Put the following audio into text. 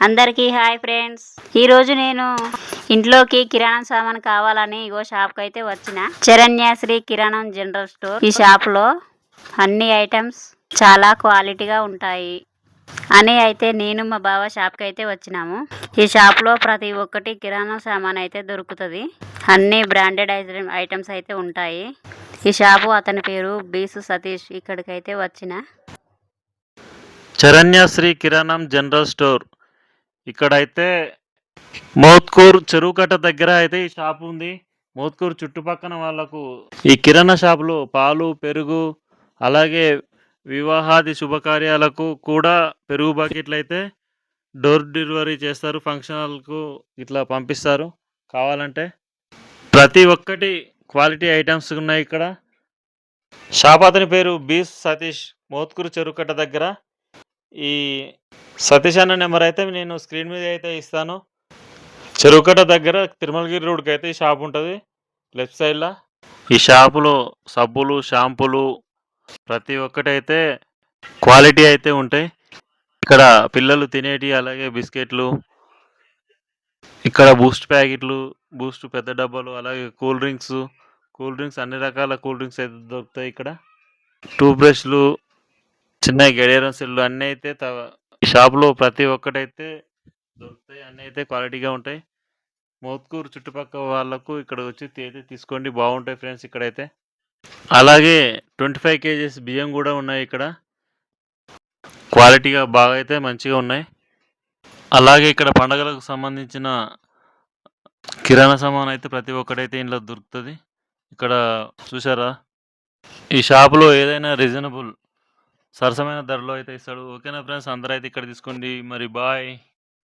అందరికీ hi friends. ఈరోజు నేను ఇంట్లోకి కిరాణం సామాన్ కావాలని ఇగో షాప్కి అయితే వచ్చిన. చరణ్యశ్రీ కిరాణం జనరల్ స్టోర్. ఈ షాప్లో అన్ని ఐటమ్స్ చాలా క్వాలిటీగా ఉంటాయి. అని అయితే నేను మా బావ షాప్కి అయితే వచ్చినాము. ఈ షాప్లో ప్రతి ఒక్కటి కిరాణా సామాన్ అయితే దొరుకుతుంది. అన్ని బ్రాండెడ్ ఐటమ్స్ అయితే ఉంటాయి. ఈ షాపు అతని పేరు బీసు సతీష్ ఇక్కడికైతే వచ్చిన. చరణ్యశ్రీ కిరాణం జనరల్ స్టోర్. ఇక్కడైతే మోత్కూర్ చెరువుకట్ట దగ్గర అయితే ఈ షాప్ ఉంది. మోత్కూర్ చుట్టుపక్కన వాళ్ళకు ఈ కిరాణా షాపులో పాలు పెరుగు అలాగే వివాహాది శుభకార్యాలకు కూడా పెరుగు బకెట్లు అయితే డోర్ డెలివరీ చేస్తారు. ఫంక్షనల్కు ఇట్లా పంపిస్తారు. కావాలంటే ప్రతి ఒక్కటి క్వాలిటీ ఐటమ్స్ ఉన్నాయి ఇక్కడ. షాప్ అతని పేరు బి సతీష్. మోత్కూరు చెరుకట్ట దగ్గర ఈ సతీష్ అన్న నెంబర్ అయితే నేను స్క్రీన్ మీద అయితే ఇస్తాను. చెరుకట దగ్గర తిరుమలగిరి రోడ్కి అయితే ఈ షాప్ ఉంటుంది. లెఫ్ట్ సైడ్లో ఈ షాపులో సబ్బులు షాంపూలు ప్రతి ఒక్కటి అయితే క్వాలిటీ అయితే ఉంటాయి. ఇక్కడ పిల్లలు తినేటి అలాగే బిస్కెట్లు ఇక్కడ బూస్ట్ ప్యాకెట్లు బూస్ట్ పెద్ద డబ్బాలు అలాగే కూల్ డ్రింక్స్ కూల్ డ్రింక్స్ అన్ని రకాల కూల్ డ్రింక్స్ అయితే దొరుకుతాయి ఇక్కడ. టూత్ బ్రష్లు చిన్న గడియారం సెల్లు అన్నీ అయితే ఈ షాప్లో ప్రతి ఒక్కటైతే దొరుకుతాయి. అన్నీ అయితే క్వాలిటీగా ఉంటాయి. మోత్కూరు చుట్టుపక్కల వాళ్ళకు ఇక్కడ వచ్చి అయితే తీసుకోండి. బాగుంటాయి ఫ్రెండ్స్ ఇక్కడైతే. అలాగే ట్వంటీ ఫైవ్ కేజీస్ బియ్యం కూడా ఉన్నాయి ఇక్కడ. క్వాలిటీగా బాగా అయితే మంచిగా ఉన్నాయి. అలాగే ఇక్కడ పండగలకు సంబంధించిన కిరాణా సామాన్ అయితే ప్రతి ఒక్కటైతే ఇంట్లో దొరుకుతుంది. ఇక్కడ చూసారా ఈ షాపులో ఏదైనా రీజనబుల్ సరసమైన ధరలో అయితే ఇస్తాడు. ఓకేనా ఫ్రెండ్స్? అందరూ అయితే ఇక్కడ తీసుకోండి. మరి బాయ్.